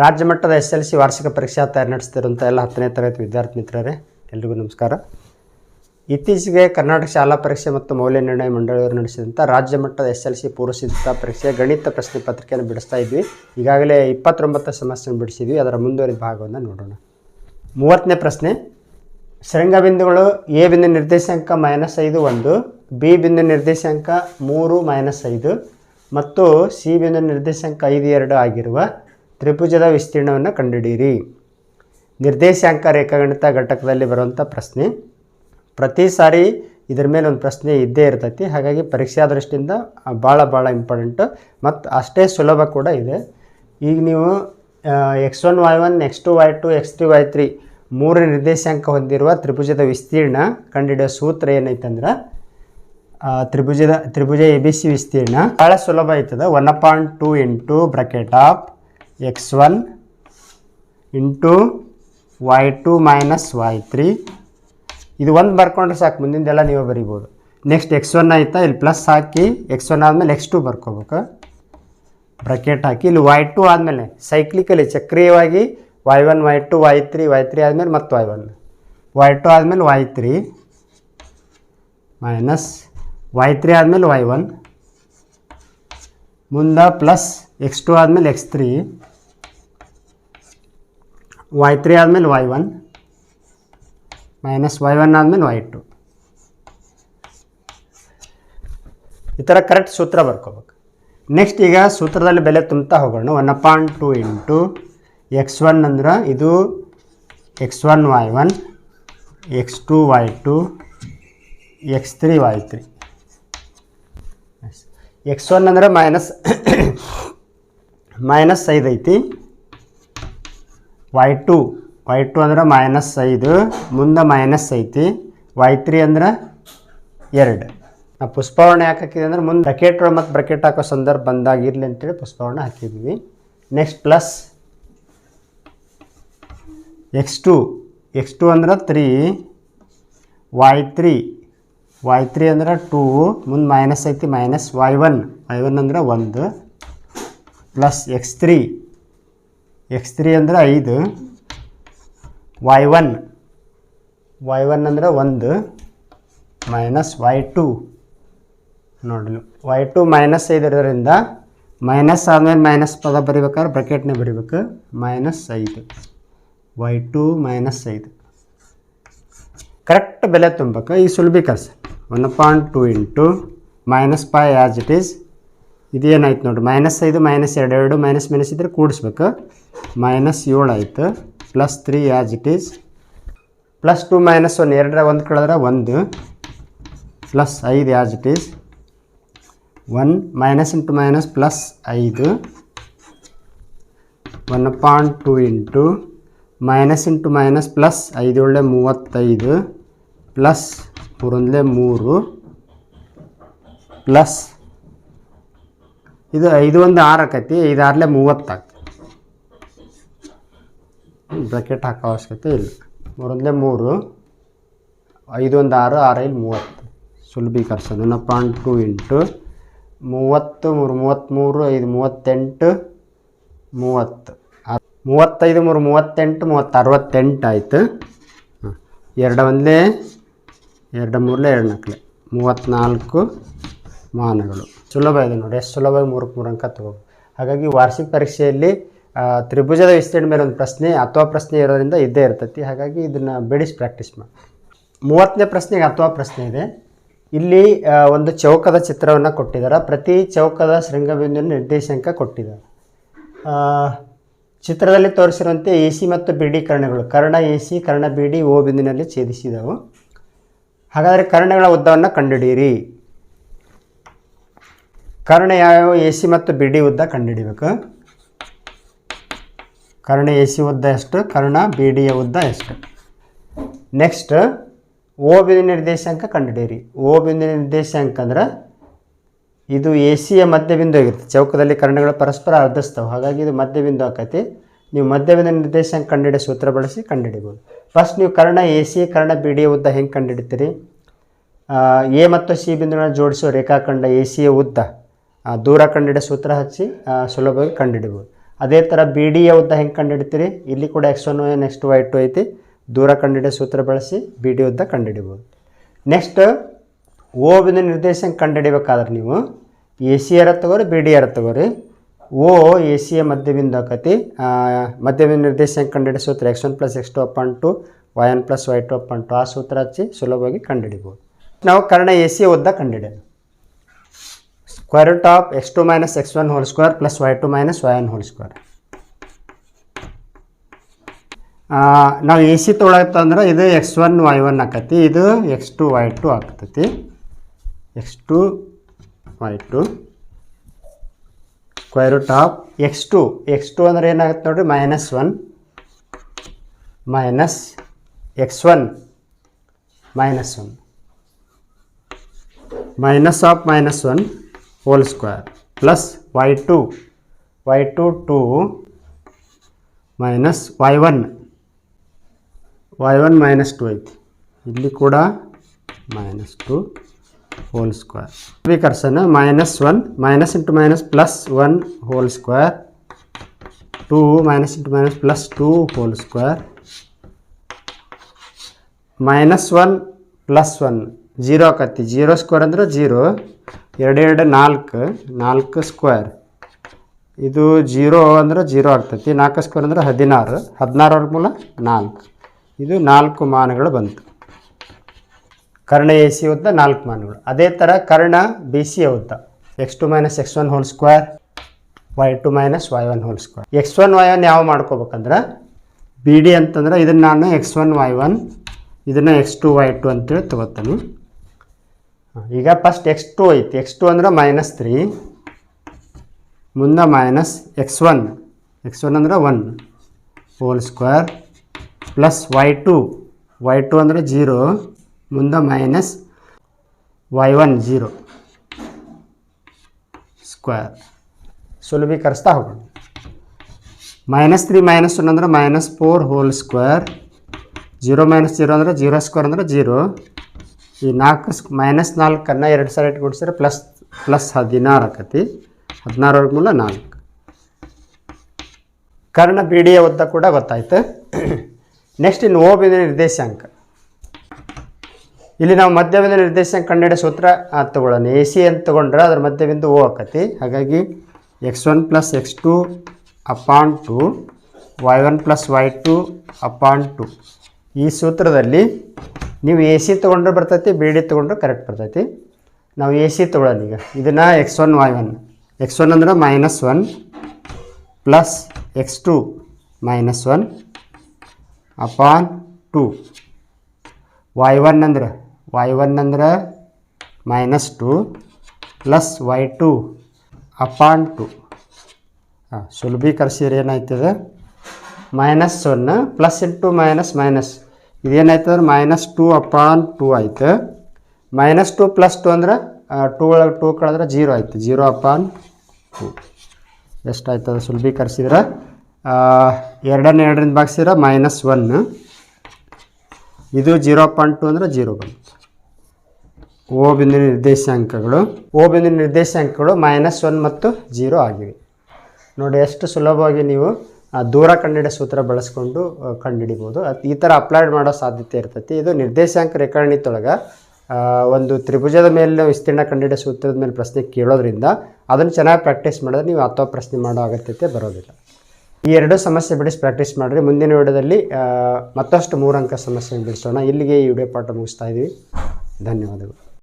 ರಾಜ್ಯ ಮಟ್ಟದ S L C ವಾರ್ಷಿಕ ಪರೀಕ್ಷಾ ತಯಾರಿ ನಡೆಸ್ತಿರುವಂಥ ಎಲ್ಲ ಹತ್ತನೇ ತರಗತಿ ವಿದ್ಯಾರ್ಥಿ ಮಿತ್ರರೇ, ಎಲ್ರಿಗೂ ನಮಸ್ಕಾರ. ಇತ್ತೀಚೆಗೆ ಕರ್ನಾಟಕ ಶಾಲಾ ಪರೀಕ್ಷೆ ಮತ್ತು ಮೌಲ್ಯ ನಿರ್ಣಯ ಮಂಡಳಿಯವರು ನಡೆಸಿದಂಥ ರಾಜ್ಯ ಮಟ್ಟದ ಎಸ್ ಎಲ್ ಸಿ ಪೂರ್ವ ಸಿದ್ಧತಾ ಪರೀಕ್ಷೆ ಗಣಿತ ಪ್ರಶ್ನೆ ಪತ್ರಿಕೆಯನ್ನು ಬಿಡಿಸ್ತಾ ಇದ್ವಿ. ಈಗಾಗಲೇ ಇಪ್ಪತ್ತೊಂಬತ್ತು ಸಮಸ್ಯೆಯನ್ನು ಬಿಡಿಸಿದ್ವಿ. ಅದರ ಮುಂದುವರಿದ ಭಾಗವನ್ನು ನೋಡೋಣ. ಮೂವತ್ತನೇ ಪ್ರಶ್ನೆ, ಶೃಂಗ ಬಿಂದುಗಳು ಎ ಬಿಂದು ನಿರ್ದೇಶಾಂಕ ಮೈನಸ್ ಐದು ಒಂದು, ಬಿ ಬಿಂದು ನಿರ್ದೇಶಾಂಕ ಮೂರು ಮೈನಸ್ ಐದು ಮತ್ತು ಸಿ ಬಿಂದು ನಿರ್ದೇಶಾಂಕ ಐದು ಎರಡು ಆಗಿರುವ ತ್ರಿಭುಜದ ವಿಸ್ತೀರ್ಣವನ್ನು ಕಂಡುಹಿಡಿಯಿರಿ. ನಿರ್ದೇಶಾಂಕ ರೇಖಾಗಣಿತ ಘಟಕದಲ್ಲಿ ಬರುವಂಥ ಪ್ರಶ್ನೆ. ಪ್ರತಿ ಸಾರಿ ಇದ್ರ ಮೇಲೆ ಒಂದು ಪ್ರಶ್ನೆ ಇದ್ದೇ ಇರ್ತೈತಿ. ಹಾಗಾಗಿ ಪರೀಕ್ಷಾ ದೃಷ್ಟಿಯಿಂದ ಭಾಳ ಭಾಳ ಇಂಪಾರ್ಟೆಂಟು. ಮತ್ತು ಅಷ್ಟೇ ಸುಲಭ ಕೂಡ ಇದೆ. ಈಗ ನೀವು x one y one x two y two x three y three ಮೂರು ನಿರ್ದೇಶಾಂಕ ಹೊಂದಿರುವ ತ್ರಿಭುಜದ ವಿಸ್ತೀರ್ಣ ಕಂಡುಹಿಡಿಯೋ ಸೂತ್ರ ಏನೈತಂದ್ರೆ ತ್ರಿಭುಜದ, ತ್ರಿಭುಜ ಎ ಬಿ ಸಿ ವಿಸ್ತೀರ್ಣ. ಭಾಳ ಸುಲಭ ಆಯ್ತದ one point two into bracket of x one into y two minus y three. ಇದು ಒಂದು ಬರ್ಕೊಂಡ್ರೆ ಸಾಕು, ಮುಂದಿಂದೆಲ್ಲ ನೀವು ಬರಿಬೋದು. ನೆಕ್ಸ್ಟ್ ಎಕ್ಸ್ ಒನ್ ಆಯಿತಾ? ಇಲ್ಲಿ ಪ್ಲಸ್ ಹಾಕಿ, ಎಕ್ಸ್ ಒನ್ ಆದಮೇಲೆ ಎಕ್ಸ್ ಟು ಬರ್ಕೋಬೇಕು. ಬ್ರಕೆಟ್ ಹಾಕಿ, ಇಲ್ಲಿ ವೈ ಟು ಆದಮೇಲೆ cyclically ಚಕ್ರೀಯವಾಗಿ y one, y two, y three y three ಆದಮೇಲೆ ಮತ್ತು ವೈ ಒನ್. ವೈ ಟು ಆದಮೇಲೆ y three minus y three ಆದಮೇಲೆ ವೈ ಒನ್. ಮುಂದೆ ಪ್ಲಸ್ ಎಕ್ಸ್ ಟು ಆದಮೇಲೆ ಎಕ್ಸ್ ತ್ರೀ. ವೈ ತ್ರೀ ಆದಮೇಲೆ y one minus y one ಆದಮೇಲೆ Y two ಈ ಥರ ಕರೆಕ್ಟ್ ಸೂತ್ರ ಬರ್ಕೋಬೇಕು. ನೆಕ್ಸ್ಟ್ ಈಗ ಸೂತ್ರದಲ್ಲಿ ಬೆಲೆ ತುಂಬ್ತಾ ಹೋಗೋಣ. One point two into x one ಅಂದ್ರೆ ಇದು x one y one x two y two x three y three x one ಅಂದರೆ ಮೈನಸ್ ಮೈನಸ್ ಐದು ಐತಿ ವೈ ಟು ವೈ ಟು ಅಂದ್ರೆ ಮೈನಸ್ ಐದು, ಮುಂದೆ ಮೈನಸ್ ಐತಿ ವೈ ತ್ರೀ ಅಂದ್ರೆ ಎರಡು. ನಾವು ಪುಷ್ಪವರ್ಣ ಯಾಕೆ ಹಾಕಿದ್ವಿ ಅಂದ್ರೆ ಮುಂದೆ ಬ್ರಕೆಟ್ ಮತ್ತು ಬ್ರಕೆಟ್ ಹಾಕೋ ಸಂದರ್ಭ ಬಂದಾಗ ಇರಲಿ ಅಂತೇಳಿ ಪುಷ್ಪವರ್ಣ ಹಾಕಿದ್ವಿ. Next plus x two x two ಅಂದ್ರೆ three y three y three ಅಂದ್ರೆ ಟೂ ಮುಂದೆ ಮೈನಸ್ ಐತಿ minus y one y one ಅಂದ್ರೆ ಒಂದು plus x three x three ಅಂದ್ರೆ ಐದು. ವೈ ಒನ್ ವೈ ಒನ್ ಅಂದ್ರೆ ಒಂದು ಮೈನಸ್ ವೈ ಟು ನೋಡಲು. ವೈ ಟು ಮೈನಸ್ ಐದರಿಂದ ಮೈನಸ್ ಆದಮೇಲೆ ಮೈನಸ್ ಪದ ಬರಿಬೇಕಾದ್ರೆ ಬ್ರಕೆಟ್ನೇ ಬರಿಬೇಕು. ಮೈನಸ್ ಐದು. ವೈ ಟು ಮೈನಸ್ ಐದು. ಕರೆಕ್ಟ್ ಬೆಲೆ ತುಂಬಬೇಕು. ಈ ಸುಲಭೀಕರಿಸ one point two into minus five as it is ಇದೇನಾಯ್ತು ನೋಡಿ ಮೈನಸ್ ಐದು ಮೈನಸ್ ಎರಡು ಎರಡು ಮೈನಸ್ ಮೈನಸ್ ಇದ್ದರೆ ಕೂಡಿಸ್ಬೇಕು. ಮೈನಸ್ ಏಳು ಆಯಿತು. Plus three as it is plus two minus one ಎರಡರ ಒಂದು ಕಳೆದ್ರೆ ಒಂದು. ಪ್ಲಸ್ ಐದು as it is one minus into minus plus ಐದು. One point two into minus into minus plus ಐದು ಒಳ್ಳೆ ಮೂವತ್ತೈದು. ಪ್ಲಸ್ ಮೂರೊಂದಲೇ ಮೂರು. ಪ್ಲಸ್ ಇದು ಐದು ಒಂದು ಆರು ಆಕೈತಿ ಐದು ಆರಲೆ ಬ್ರಕೆಟ್ ಹಾಕೋ ಅವಶ್ಯಕತೆ ಇಲ್ಲ. ಮೂರೊಂದಲೇ ಮೂರು ಐದು ಒಂದು ಆರು ಆರು ಐದು ಮೂವತ್ತು. ಸುಲಭೀಕರಿಸೋದು. ಒನ್ ಪಾಯಿಂಟ್ ಟು ಇಂಟು ಮೂವತ್ತು, ಮೂರು, ಮೂವತ್ತ್ಮೂರು, ಐದು, ಮೂವತ್ತೆಂಟು, ಮೂವತ್ತು. ಮೂವತ್ತೈದು, ಮೂರು, ಮೂವತ್ತೆಂಟು, ಮೂವತ್ತು, ಅರವತ್ತೆಂಟು ಆಯಿತು. ಹಾಂ. ಎರಡು ಒಂದಲೇ, ಎರಡು ಮೂರಲೇ, ಎರಡು ನಾಲ್ಕಲೆ. ಮೂವತ್ತ್ನಾಲ್ಕು ಮಾನಗಳು. ಸುಲಭ ಇದೆ ನೋಡಿ. ಎಷ್ಟು ಸುಲಭವಾಗಿ ಮೂರಕ್ಕೆ ಮೂರು ಅಂಕ ತಗೋಬೇಕು. ಹಾಗಾಗಿ ವಾರ್ಷಿಕ ಪರೀಕ್ಷೆಯಲ್ಲಿ ತ್ರಿಭುಜದ ವಿಸ್ತೀರ್ಣ ಮೇಲೆ ಒಂದು ಪ್ರಶ್ನೆ ಅಥವಾ ಪ್ರಶ್ನೆ ಇರೋದ್ರಿಂದ ಇದ್ದೇ ಇರ್ತೈತಿ. ಹಾಗಾಗಿ ಇದನ್ನು ಬಿಡಿಸಿ ಪ್ರಾಕ್ಟೀಸ್ ಮಾಡಿ. ಮೂವತ್ತನೇ ಪ್ರಶ್ನೆಗೆ ಅಥವಾ ಪ್ರಶ್ನೆ ಇದೆ. ಇಲ್ಲಿ ಒಂದು ಚೌಕದ ಚಿತ್ರವನ್ನು ಕೊಟ್ಟಿದ್ದಾರೆ. ಪ್ರತಿ ಚೌಕದ ಶೃಂಗಬಿಂದು ನಿರ್ದೇಶಾಂಕ ಕೊಟ್ಟಿದ್ದಾರೆ. ಚಿತ್ರದಲ್ಲಿ ತೋರಿಸಿರುವಂತೆ ಎ ಸಿ ಮತ್ತು ಬಿ ಡಿ ಕರ್ಣಗಳು, ಕರ್ಣ ಎ ಸಿ, ಕರ್ಣ ಬಿ ಡಿ ಓ ಬಿಂದುವಿನಲ್ಲಿ ಛೇದಿಸಿದವು. ಹಾಗಾದರೆ ಕರ್ಣಗಳ ಉದ್ದವನ್ನು ಕಂಡುಹಿಡಿಯಿರಿ. ಕರ್ಣ ಯಾವ್ಯಾವ ಎ ಸಿ ಮತ್ತು ಬಿ ಡಿ ಉದ್ದ ಕಂಡುಹಿಡಿಬೇಕು? ಕರ್ಣ ಎ ಸಿ ಉದ್ದ ಎಷ್ಟು? ಕರ್ಣ ಬಿ ಡಿಯ ಉದ್ದ ಎಷ್ಟು? ನೆಕ್ಸ್ಟ್ ಓ ಬಿಂದು ನಿರ್ದೇಶಾಂಕ ಕಂಡುಹಿಡಿಯಿರಿ. ಓ ಬಿಂದು ನಿರ್ದೇಶಾಂಕ ಅಂದ್ರೆ ಇದು ಎ ಸಿಯ ಮಧ್ಯಬಿಂದು ಆಗಿರುತ್ತೆ. ಚೌಕದಲ್ಲಿ ಕರ್ಣಗಳು ಪರಸ್ಪರ ಅರ್ಧಿಸ್ತವೆ ಹಾಗಾಗಿ ಇದು ಮಧ್ಯಬಿಂದು ಆಕತಿ. ನೀವು ಮಧ್ಯಬಿಂದು ನಿರ್ದೇಶಾಂಕ ಕಂಡುಹಿಡಿಯ ಸೂತ್ರ ಬಳಸಿ ಕಂಡುಹಿಡಿಬೋದು. ಫಸ್ಟ್ ನೀವು ಕರ್ಣ ಎ ಸಿ ಕರ್ಣ ಬಿ ಡಿಯ ಉದ್ದ ಹೆಂಗೆ ಕಂಡುಹಿಡಿತೀರಿ? ಎ ಮತ್ತು ಸಿ ಬಿಂದುಗಳನ್ನು ಜೋಡಿಸೋ ರೇಖಾಖಂಡ ಎ ಸಿಯ ಉದ್ದ ದೂರ ಕಂಡುಹಿಡಿಯೋ ಸೂತ್ರ ಹಚ್ಚಿ ಸುಲಭವಾಗಿ ಕಂಡುಹಿಡಿಬೋದು. ಅದೇ ಥರ ಬಿ ಡಿ ಎ ಉದ್ದ ಹೆಂಗೆ ಕಂಡುಹಿಡ್ತೀರಿ? ಇಲ್ಲಿ ಕೂಡ x one next y two ಐತಿ. ದೂರ ಕಂಡುಹಿಡಿಯೋ ಸೂತ್ರ ಬಳಸಿ ಬಿ ಡಿ ಉದ್ದ ಕಂಡುಹಿಡಿಬೋದು. ನೆಕ್ಸ್ಟ್ ಓ ಬಿಂದು ನಿರ್ದೇಶಾಂಕ ಕಂಡುಹಿಡಿಬೇಕಾದ್ರೆ ನೀವು? ಎ ಸಿ ಎರ ತಗೋರಿ ಬಿ ಡಿ ಯಾರ ತಗೋರಿ. ಓ ಎ ಸಿ ಎ ಮಧ್ಯಬಿಂದು ಆಕತಿ ಮಧ್ಯಬಿಂದು ನಿರ್ದೇಶಾಂಕ ಕಂಡುಹಿಡಿಯೋ ಸೂತ್ರ? X one plus x two upon two y one plus y two upon two ಆ ಸೂತ್ರ ಹಚ್ಚಿ ಸುಲಭವಾಗಿ ಕಂಡುಹಿಡಿಬೋದು. ನಾವು ಕರ್ಣ ಎ ಸಿ ಉದ್ದ ಕಂಡುಹಿಡಿಯೋದು square root of x two minus x one whole square plus y two minus y one whole square ನಾವು A C ತೊಗೊಳತ್ತಂದ್ರೆ ಇದು ಎಕ್ಸ್ ಒನ್ ವೈ ಒನ್ ಆಕತಿ ಇದು ಎಕ್ಸ್ ಟು ವೈ ಟು ಆಗ್ತೈತಿ x two y two square root x two x two ಅಂದ್ರೆ ಏನಾಗುತ್ತೆ ನೋಡಿರಿ minus one minus x one minus one minus of minus one whole square plus y two y two two minus y one y one minus two ಐತಿ ಇಲ್ಲಿ ಕೂಡ minus two whole square ಸ್ವೀಕರಿಸೋಣ minus one minus into minus plus one whole square two minus into minus plus two whole square minus one plus one zero ಆಕತಿ. Zero square ಅಂದ್ರೆ zero ಎರಡು ಎರಡು ನಾಲ್ಕು ನಾಲ್ಕು square ಇದು ಜೀರೋ ಅಂದ್ರೆ zero ಆಗ್ತೈತಿ, ನಾಲ್ಕು ಸ್ಕ್ವೇರ್ ಅಂದ್ರೆ ಹದಿನಾರು ಹದಿನಾರರ ಮೂಲ ನಾಲ್ಕು. ಇದು ನಾಲ್ಕು ಮಾನಗಳು ಬಂತು. ಕರ್ಣ ಎ ಸಿ ಉದ್ದ ನಾಲ್ಕು ಮಾನಗಳು. ಅದೇ ಥರ ಕರ್ಣ ಬಿ ಸಿ ಉದ್ದ. X two minus x one whole square, y two minus y one whole square. X one y one ಯಾವ ಮಾಡ್ಕೋಬೇಕಂದ್ರೆ? ಬಿ ಡಿ ಅಂತಂದ್ರೆ ಇದನ್ನು ನಾನು ಎಕ್ಸ್ ಒನ್ ವೈ ಒನ್, ಇದನ್ನು ಎಕ್ಸ್ ಟು ವೈ ಟು ಅಂತೇಳಿ ತೊಗೋತಾನೆ. ಈಗ ಫಸ್ಟ್ ಎಕ್ಸ್ ಟು ಐತಿ. ಎಕ್ಸ್ ಟು ಅಂದ್ರೆ ಮೈನಸ್ ತ್ರೀ ಮುಂದೆ minus x one x one ಅಂದ್ರೆ one whole square plus y two y two ಅಂದರೆ ಜೀರೋ ಮುಂದೆ minus y one zero square ಸುಲಭೀಕರಿಸ್ತಾ ಹೋಗೋಣ. ಮೈನಸ್ ತ್ರೀ ಮೈನಸ್ ಒನ್ ಅಂದ್ರೆ minus four whole square zero minus zero ಅಂದರೆ zero square ಅಂದರೆ zero ಈ ನಾಲ್ಕು minus ನಾಲ್ಕನ್ನು ಎರಡು ಸಲ ಇಟ್ಕೊಡ್ಸಿದ್ರೆ ಪ್ಲಸ್ ಪ್ಲಸ್ ಹದಿನಾರು ಆಕತಿ. ಹದಿನಾರವರೆಗೆ ಮೂಲ ನಾಲ್ಕು. ಕರ್ಣ ಬಿಡಿಯ ಉದ್ದ ಕೂಡ ಗೊತ್ತಾಯ್ತು. ನೆಕ್ಸ್ಟ್ ಇನ್ನು ಓ ಬಿಂದು ನಿರ್ದೇಶಾಂಕ. ಇಲ್ಲಿ ನಾವು ಮಧ್ಯಬಿಂದು ನಿರ್ದೇಶಾಂಕ ಕಂಡುಹಿಡಿಯೋ ಸೂತ್ರ ತಗೊಳ್ಳೋಣ. ಎ ಸಿ ಅಂತ ತೊಗೊಂಡ್ರೆ ಅದ್ರ ಮಧ್ಯಬಿಂದು ಓ ಆಕತಿ. ಹಾಗಾಗಿ x one plus x two upon two y one plus y two upon two ಈ ಸೂತ್ರದಲ್ಲಿ ನೀವು ಎ ಸಿ ತೊಗೊಂಡ್ರೆ ಬರ್ತೈತಿ ಬಿ ಡಿ ತೊಗೊಂಡ್ರೆ ಕರೆಕ್ಟ್ ಬರ್ತೈತಿ. ನಾವು ಎ ಸಿ ತೊಗೊಳ್ಳೋಣ ಈಗ. ಇದನ್ನು x one y one x one ಅಂದ್ರೆ minus one plus x two minus one upon two y one ಅಂದ್ರೆ ವೈ ಒನ್ ಅಂದ್ರೆ minus two plus y two upon two ಹಾಂ ಸುಲಭೀಕರಿಸಿದ್ರೆ ಏನಾಯ್ತದೆ? Minus one plus into minus minus ಇದೇನಾಯ್ತಂದ್ರೆ minus two upon two ಆಯ್ತು. Minus two plus two ಅಂದ್ರೆ two ಒಳಗೆ two ಕಳೆದ್ರೆ zero ಆಯಿತು. Zero upon two ಎಷ್ಟಾಯ್ತದ ಸುಲಭೀಕರಿಸಿದ್ರೆ ಎರಡನ್ನ ಎರಡರಿಂದ ಭಾಗಿಸಿದ್ರೆ ಮೈನಸ್ ಒನ್ ಇದು ಜೀರೋ ಪಾಯಿಂಟ್ ಟು ಅಂದರೆ ಜೀರೋ ಬಂತು. ಓ ಬಿಂದು ನಿರ್ದೇಶಾಂಕಗಳು. ಓ ಬಿಂದು ನಿರ್ದೇಶಾಂಕಗಳು ಮೈನಸ್ ಒನ್ ಮತ್ತು ಜೀರೋ ಆಗಿವೆ. ನೋಡಿ, ಎಷ್ಟು ಸುಲಭವಾಗಿ ನೀವು ದೂರ ಕಂಡಿಡಿಯ ಸೂತ್ರ ಬಳಸ್ಕೊಂಡು ಕಂಡುಹಿಡಿಬೋದು. ಈ ಥರ ಅಪ್ಲೈಡ್ ಮಾಡೋ ಸಾಧ್ಯತೆ ಇರ್ತೈತಿ. ಇದು ನಿರ್ದೇಶಾಂಕ ರೇಖಾಗಣಿತೊಳಗೆ ಆ, ಒಂದು ತ್ರಿಭುಜದ ಮೇಲೆ ವಿಸ್ತೀರ್ಣ ಕಂಡಿಡಿಯ ಸೂತ್ರದ ಮೇಲೆ ಪ್ರಶ್ನೆ ಕೇಳೋದ್ರಿಂದ ಅದನ್ನು ಚೆನ್ನಾಗಿ ಪ್ರಾಕ್ಟೀಸ್ ಮಾಡಿದ್ರೆ ನೀವು ಅಥವಾ ಪ್ರಶ್ನೆ ಮಾಡೋ ಅಗತ್ಯತೆ ಬರೋದಿಲ್ಲ. ಈ ಎರಡು ಸಮಸ್ಯೆ ಬಿಡಿಸಿ ಪ್ರಾಕ್ಟೀಸ್ ಮಾಡಿರಿ. ಮುಂದಿನ ವಿಡಿಯೋದಲ್ಲಿ ಮತ್ತಷ್ಟು ಮೂರಂಕ ಅಂಕ ಸಮಸ್ಯೆ ಬಿಡಿಸೋಣ. ಇಲ್ಲಿಗೆ ಈ ವಿಡಿಯೋ ಪಾಠ ಮುಗಿಸ್ತಾ ಇದ್ದೀವಿ ಧನ್ಯವಾದಗಳು.